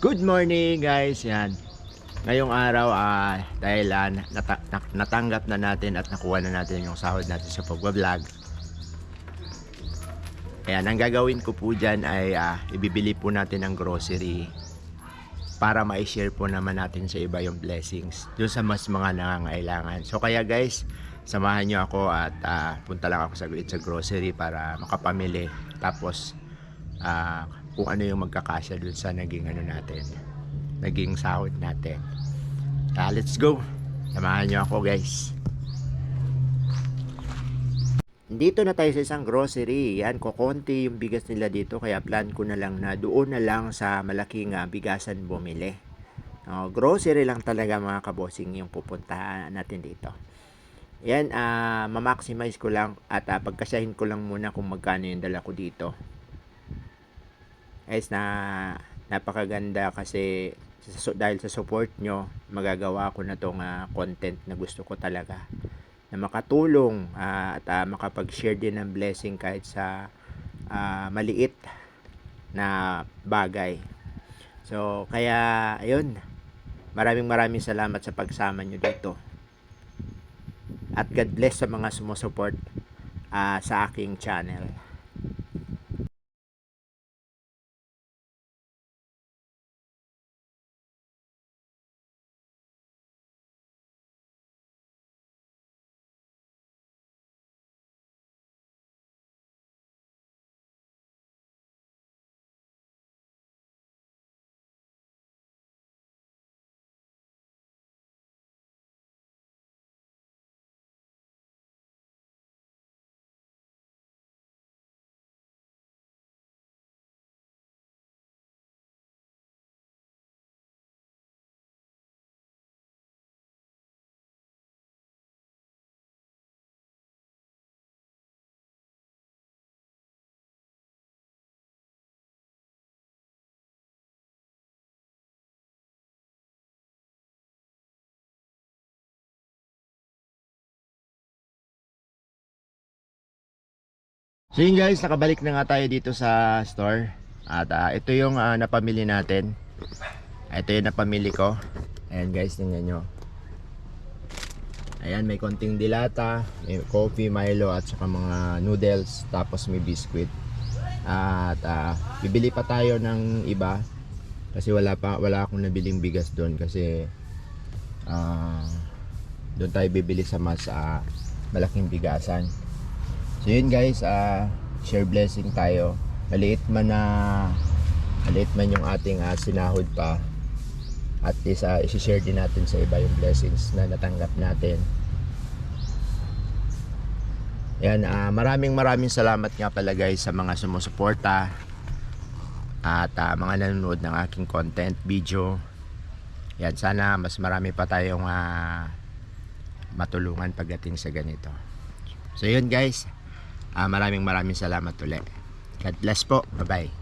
Good morning guys, yan. Ngayong araw ah dahil ah, nata- na- natanggap na natin at nakuha na natin yung sahod natin sa pagbablog. Ayan, ang gagawin ko po dyan ay ah, ibibili po natin ng grocery para ma-share po naman natin sa iba yung blessings doon sa mas mga nangangailangan. So kaya guys, samahan nyo ako at ah, punta lang ako saglit sa grocery para makapamili. Tapos ah, kung ano yung magkakasya dun sa naging ano natin, naging sahod natin. Ah, let's go! Samahan nyo ako guys. Dito na tayo sa isang grocery. Yan, kokonti yung bigas nila dito. Kaya plan ko na lang na doon na lang sa malaking ah, bigasan bumili. Oh, grocery lang talaga mga kabosing yung pupuntahan natin dito. Yan, ah ma-maximize ko lang at ah, pagkasahin ko lang muna kung magkano yung dala ko dito. Guys, na napakaganda kasi sa- dahil sa support nyo, magagawa ko na tong ah, content na gusto ko talaga na makatulong ah, at ah, makapag-share din ng blessing kahit sa ah, maliit na bagay. So, kaya, ayun, maraming maraming salamat sa pagsama nyo dito. At God bless sa mga sumusupport ah, sa aking channel. So yun guys, nakabalik na nga tayo dito sa store. At ah, ito yung ah, napamili natin. Ito yung napamili ko. Ayan guys, tingnan nyo. Ayan, may konting dilata, may coffee, Milo at saka mga noodles, tapos may biscuit. At ah, bibili pa tayo ng iba kasi wala pa wala akong nabiling bigas doon kasi ah, doon tayo bibili sa mas ah, malaking bigasan. So yun guys, ah share blessing tayo. Maliit man na maliit man yung ating ah, sinahod pa. At least uh, i-share din natin sa iba yung blessings na natanggap natin. Yan, ah, maraming maraming salamat nga pala guys sa mga sumusuporta at ah, mga nanonood ng aking content video. Yan, sana mas marami pa tayong ah, matulungan pagdating sa ganito. So yun guys, Ah, maraming maraming salamat ulit. God bless po. Bye-bye.